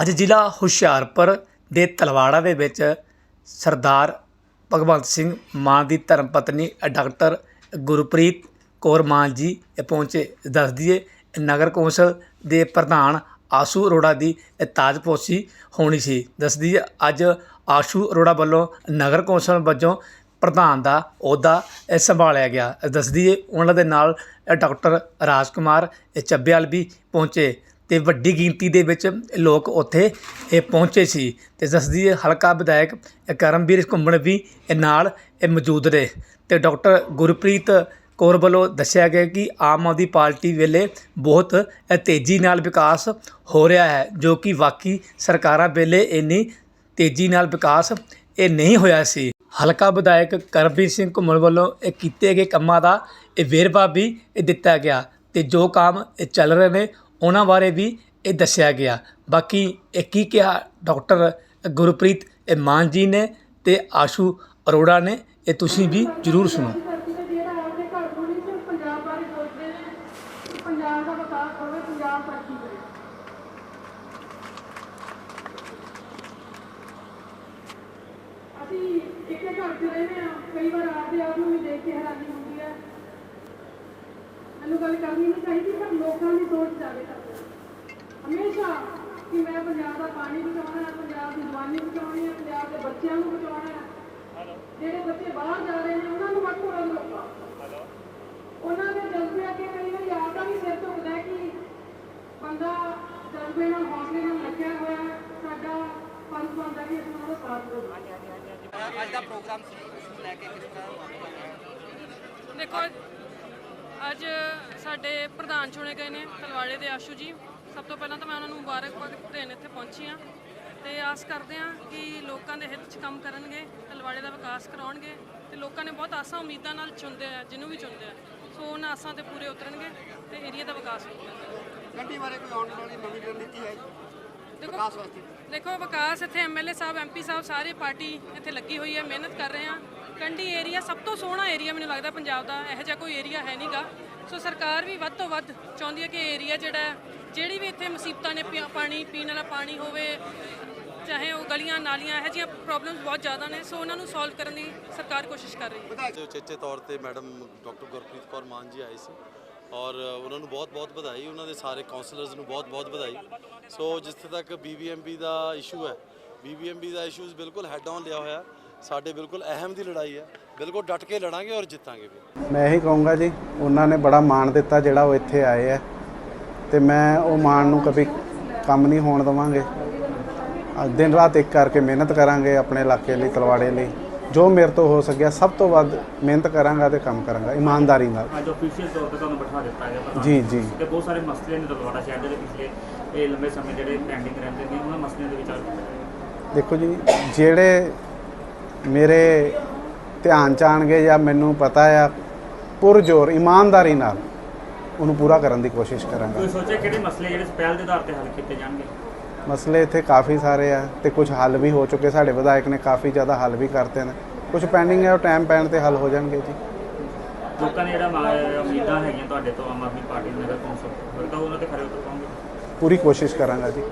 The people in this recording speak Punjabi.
ਅੱਜ ਜ਼ਿਲ੍ਹਾ ਹੁਸ਼ਿਆਰਪੁਰ ਦੇ ਤਲਵਾੜਾ ਦੇ ਵਿੱਚ ਸਰਦਾਰ ਭਗਵੰਤ ਸਿੰਘ ਮਾਨ ਦੀ ਧਰਮ ਪਤਨੀ ਡਾਕਟਰ ਗੁਰਪ੍ਰੀਤ ਕੌਰ ਮਾਨ ਜੀ ਇਹ ਪਹੁੰਚੇ। ਦੱਸ ਦਈਏ, ਨਗਰ ਕੌਂਸਲ ਦੇ ਪ੍ਰਧਾਨ ਆਸ਼ੂ ਅਰੋੜਾ ਦੀ ਇਹ ਤਾਜਪੋਸ਼ੀ ਹੋਣੀ ਸੀ। ਦੱਸ ਅੱਜ ਆਸ਼ੂ ਅਰੋੜਾ ਵੱਲੋਂ ਨਗਰ ਕੌਂਸਲ ਵਜੋਂ ਪ੍ਰਧਾਨ ਦਾ ਅਹੁਦਾ ਸੰਭਾਲਿਆ ਗਿਆ। ਦੱਸ ਉਹਨਾਂ ਦੇ ਨਾਲ ਡਾਕਟਰ ਰਾਜਕੁਮਾਰ ਇਹ ਚੱਬੇਵਾਲ ਵੀ ਪਹੁੰਚੇ। ਤੇ ਵੱਡੀ ਗਿਣਤੀ ਦੇ ਵਿੱਚ ਲੋਕ ਉੱਥੇ, ਇਹ ਪਹੁੰਚੇ ਸੀ ਤੇ ਦੱਸ ਹਲਕਾ ਵਿਧਾਇਕ ਇਹ ਕਰਮਵੀਰ ਘੁੰਮਣ ਵੀ ਇਹ ਨਾਲ ਇਹ ਮੌਜੂਦ ਰਹੇ। ਤੇ ਡਾਕਟਰ ਗੁਰਪ੍ਰੀਤ ਕੌਰ ਵੱਲੋਂ ਦੱਸਿਆ ਗਿਆ ਕਿ ਆਮ ਆਦਮੀ ਪਾਰਟੀ ਵੇਲੇ ਬਹੁਤ ਤੇਜ਼ੀ ਨਾਲ ਵਿਕਾਸ ਹੋ ਰਿਹਾ ਹੈ, ਜੋ ਕਿ ਬਾਕੀ ਸਰਕਾਰਾਂ ਵੇਲੇ ਇੰਨੀ ਤੇਜ਼ੀ ਨਾਲ ਵਿਕਾਸ ਇਹ ਨਹੀਂ ਹੋਇਆ ਸੀ। ਹਲਕਾ ਵਿਧਾਇਕ ਕਰਮਵੀਰ ਸਿੰਘ ਘੁੰਮਣ ਵੱਲੋਂ ਇਹ ਕੀਤੇ ਗਏ ਕੰਮਾਂ ਦਾ ਇਹ ਵੇਰਵਾ ਵੀ ਇਹ ਦਿੱਤਾ ਗਿਆ ਤੇ ਜੋ ਕੰਮ ਇਹ ਚੱਲ ਰਹੇ ਨੇ ਉਹਨਾਂ ਬਾਰੇ ਵੀ ਇਹ ਦੱਸਿਆ ਗਿਆ। ਬਾਕੀ ਇਹ ਕੀ ਕਿਹਾ? ਡਾਕਟਰ ਗੁਰਪ੍ਰੀਤ, ਇਹ ਮਾਨ ਜੀ ਨੇ ਅਤੇ ਆਸ਼ੂ ਅਰੋੜਾ ਨੇ, ਇਹ ਤੁਸੀਂ ਵੀ ਜ਼ਰੂਰ ਸੁਣੋ। ਅਸੀਂ ਇੱਕੇ ਘਰ 'ਚ ਰਹਿੰਦੇ ਹਾਂ। ਕਈ ਵਾਰ ਆਪਦੇ ਆਪ ਨੂੰ ਵੀ ਦੇਖ ਕੇ ਹੈਰਾਨੀ ਹੁੰਦੀ ਮੈਨੂੰ ਗੱਲ ਕਰਨੀ ਨਹੀਂ ਚਾਹੀਦੀ ਪਰ ਲੋਕਾਂ ਦੀ ਸੋਚ ਜਾਵੇ ਕਰਦੇ ਹਮੇਸ਼ਾ ਕਿ ਮੈਂ ਪੰਜਾਬ ਦਾ ਪਾਣੀ ਬਚਾਉਣਾ ਹੈ ਪੰਜਾਬ ਦੀ ਜਵਾਨੀ ਬਚਾਉਣੀ ਹੈ ਪੰਜਾਬ ਦੇ ਬੱਚਿਆਂ ਨੂੰ ਬਚਾਉਣਾ ਹੈ। ਜਿਹੜੇ ਬੱਚੇ ਬਾਹਰ ਜਾ ਰਹੇ ਨੇ ਉਹਨਾਂ ਨੂੰ ਵੱਖੋ ਵੱਖ ਲੋਕਾਂ ਉਹਨਾਂ ਦੇ ਜਜ਼ਬੇ ਅੱਗੇ ਕਈ ਵਾਰੀ ਆਪਦਾ ਵੀ ਸਿਰ ਝੁਕਦਾ ਹੈ ਕਿ ਬੰਦਾ ਜਜ਼ਬੇ ਨਾਲ ਹੌਸਲੇ ਨਾਲ ਲੱਗਿਆ ਹੋਇਆ ਸਾਡਾ ਫਰਜ਼ ਬਣਦਾ ਕਿ ਅਸੀਂ ਉਹਨਾਂ ਦਾ ਸਾਥ ਦੇਈਏ। ਅੱਜ ਦਾ ਪ੍ਰੋਗਰਾਮ ਲੈ ਕੇ ਕਿਸ ਤਰ੍ਹਾਂ ਦੇਖੋ ਅੱਜ ਸਾਡੇ ਪ੍ਰਧਾਨ ਚੁਣੇ ਗਏ ਨੇ ਤਲਵਾੜੇ ਦੇ ਆਸ਼ੂ ਜੀ। ਸਭ ਤੋਂ ਪਹਿਲਾਂ ਤਾਂ ਮੈਂ ਉਹਨਾਂ ਨੂੰ ਮੁਬਾਰਕਬਾਦ ਦੇਣ ਇੱਥੇ ਪਹੁੰਚੀ ਹਾਂ ਤੇ ਆਸ ਕਰਦੇ ਹਾਂ ਕਿ ਲੋਕਾਂ ਦੇ ਹਿੱਤ 'ਚ ਕੰਮ ਕਰਨਗੇ ਤਲਵਾੜੇ ਦਾ ਵਿਕਾਸ ਕਰਾਉਣਗੇ ਤੇ ਲੋਕਾਂ ਨੇ ਬਹੁਤ ਆਸਾਂ ਉਮੀਦਾਂ ਨਾਲ ਚੁਣਦੇ ਆ ਜਿਹਨੂੰ ਵੀ ਚੁਣਦੇ ਆ। ਸੋ ਉਹਨਾਂ ਆਸਾਂ ਤੇ ਪੂਰੇ ਉਤਰਨਗੇ ਤੇ ਏਰੀਆ ਦਾ ਵਿਕਾਸ ਹੋਊਗਾ। ਕੰਢੀ ਬਾਰੇ ਕੋਈ ਆਉਣ ਵਾਲੀ ਨਵੀਂ ਰਣਨੀਤੀ ਹੈ ਦੇਖੋ ਵਿਕਾਸ ਵਾਸਤੇ। ਦੇਖੋ ਵਿਕਾਸ ਇੱਥੇ ਐਮਐਲਏ ਸਾਹਿਬ ਐਮਪੀ ਸਾਹਿਬ ਸਾਰੇ ਪਾਰਟੀ ਇੱਥੇ ਲੱਗੀ ਹੋਈ ਹੈ ਮਿਹਨਤ ਕਰ ਰਹੇ ਆ ਕੰਢੀ ਏਰੀਆ ਸਭ ਤੋਂ ਸੋਹਣਾ ਏਰੀਆ ਮੈਨੂੰ ਲੱਗਦਾ ਪੰਜਾਬ ਦਾ, ਇਹੋ ਜਿਹਾ ਕੋਈ ਏਰੀਆ ਹੈ ਨਹੀਂਗਾ ਸੋ ਸਰਕਾਰ ਵੀ ਵੱਧ ਤੋਂ ਵੱਧ ਚਾਹੁੰਦੀ ਹੈ ਕਿ ਏਰੀਆ ਜਿਹੜਾ ਜਿਹੜੀ ਵੀ ਇੱਥੇ ਮੁਸੀਬਤਾਂ ਨੇ ਪੀ- ਪਾਣੀ, ਪੀਣ ਵਾਲਾ ਪਾਣੀ ਹੋਵੇ, ਚਾਹੇ ਉਹ ਗਲੀਆਂ, ਨਾਲੀਆਂ, ਇਹੋ ਜਿਹੀਆਂ ਪ੍ਰੋਬਲਮਸ ਬਹੁਤ ਜ਼ਿਆਦਾ ਨੇ। ਸੋ ਉਹਨਾਂ ਨੂੰ ਸੋਲਵ ਕਰਨ ਦੀ ਸਰਕਾਰ ਕੋਸ਼ਿਸ਼ ਕਰ ਰਹੀ ਹੈ। ਜੋ ਉਚੇਚੇ ਤੌਰ ਤੇ ਮੈਡਮ ਡਾਕਟਰ ਗੁਰਪ੍ਰੀਤ ਕੌਰ ਮਾਨ ਜੀ ਆਏ ਸੀ ਔਰ ਉਹਨਾਂ ਨੂੰ ਬਹੁਤ-ਬਹੁਤ ਵਧਾਈ, ਉਹਨਾਂ ਦੇ ਸਾਰੇ ਕਾਉਂਸਲਰਸ ਨੂੰ ਬਹੁਤ-ਬਹੁਤ ਵਧਾਈ। ਸੋ ਜਿੱਥੇ ਤੱਕ ਬੀਬੀਐਮਬੀ ਦਾ ਇਸ਼ੂ ਹੈ ਬੀਬੀਐਮਬੀ ਦਾ ਇਸ਼ੂਜ਼ ਬਿਲਕੁਲ ਹੈਡ ਆਨ ਲਿਆ ਹੋਇਆ। ਸਾਡੇ ਬਿਲਕੁਲ ਅਹਿਮ ਦੀ ਲੜਾਈ ਹੈ। ਬਿਲਕੁਲ ਡਟ ਕੇ ਲੜਾਂਗੇ ਔਰ ਜਿੱਤਾਂਗੇ ਵੀ। ਮੈਂ ਇਹੀ ਕਹੂੰਗਾ ਜੀ ਉਹਨਾਂ ਨੇ ਬੜਾ ਮਾਣ ਦਿੱਤਾ ਜਿਹੜਾ ਉਹ ਇੱਥੇ ਆਏ ਆ। ਤੇ ਮੈਂ ਉਹ ਮਾਣ ਨੂੰ ਕਦੇ ਕੰਮ ਨਹੀਂ ਹੋਣ ਦਵਾਂਗੇ। ਦਿਨ ਰਾਤ ਇੱਕ ਕਰਕੇ ਮਿਹਨਤ ਕਰਾਂਗੇ ਆਪਣੇ ਇਲਾਕੇ ਲਈ ਤਲਵਾੜੇ ਲਈ। ਜੋ ਮੇਰੇ ਤੋਂ ਹੋ ਸਕਿਆ ਸਭ ਤੋਂ ਵੱਧ ਮਿਹਨਤ ਕਰਾਂਗਾ ਤੇ ਕੰਮ ਕਰਾਂਗਾ ਇਮਾਨਦਾਰੀ ਨਾਲ। ਅੱਜ ਆਫੀਸ਼ੀਅਲ ਤੌਰ ਤੇ ਤੁਹਾਨੂੰ ਬਿਠਾ ਦਿੱਤਾ ਗਿਆ ਜੀ ਜੀ। ਤੇ ਬਹੁਤ ਸਾਰੇ ਮਸਲੇ ਨੇ ਦਲਵਾੜਾ ਸ਼ਹਿਰ ਦੇ ਪਿਛਲੇ ਇਹ ਲੰਬੇ ਸਮੇਂ ਜਿਹੜੇ ਪੈਂਡਿੰਗ ਰਹਿੰਦੇ ਨੇ ਉਹਨਾਂ ਮਸਲਿਆਂ ਦੇ ਵਿਚਾਰ। ਦੇਖੋ ਜੀ ਜਿਹੜੇ ਮੇਰੇ ਧਿਆਨ ਚ ਆਣਗੇ ਜਾਂ ਮੈਨੂੰ ਪਤਾ ਆ ਪੁਰਜੋਰ ਇਮਾਨਦਾਰੀ ਨਾਲ ਉਹਨੂੰ ਪੂਰਾ ਕਰਨ ਦੀ ਕੋਸ਼ਿਸ਼ ਕਰਾਂਗਾ। ਕੋਈ ਸੋਚਿਆ ਕਿਹੜੇ ਮਸਲੇ ਜਿਹੜੇ ਸਪੈਲ ਦੇ ਆਧਾਰ ਤੇ ਹੱਲ ਕੀਤੇ ਜਾਣਗੇ? ਮਸਲੇ ਇੱਥੇ ਕਾਫੀ ਸਾਰੇ ਆ ਤੇ ਕੁਝ ਹੱਲ ਵੀ ਹੋ ਚੁੱਕੇ ਸਾਡੇ ਵਿਧਾਇਕ ਨੇ ਕਾਫੀ ਜ਼ਿਆਦਾ ਹੱਲ ਵੀ ਕਰਤੇ ਨੇ। ਕੁਝ ਪੈਂਡਿੰਗ ਹੈ ਉਹ ਟਾਈਮ ਪੈਣ ਤੇ ਹੱਲ ਹੋ ਜਾਣਗੇ ਜੀ। ਲੋਕਾਂ ਨੇ ਜਿਹੜਾ ਉਮੀਦਾਂ ਹੈਗੀਆਂ ਤੁਹਾਡੇ ਤੋਂ ਆਮ ਆਦਮੀ ਪਾਰਟੀ ਦੇ ਨਗਰ ਕੌਂਸਲ ਤਾਂ ਉਹਨਾਂ ਤੇ ਖਰੇ ਉਤਰ ਪਾਉਂਗੇ। ਪੂਰੀ ਕੋਸ਼ਿਸ਼ ਕਰਾਂਗਾ ਜੀ।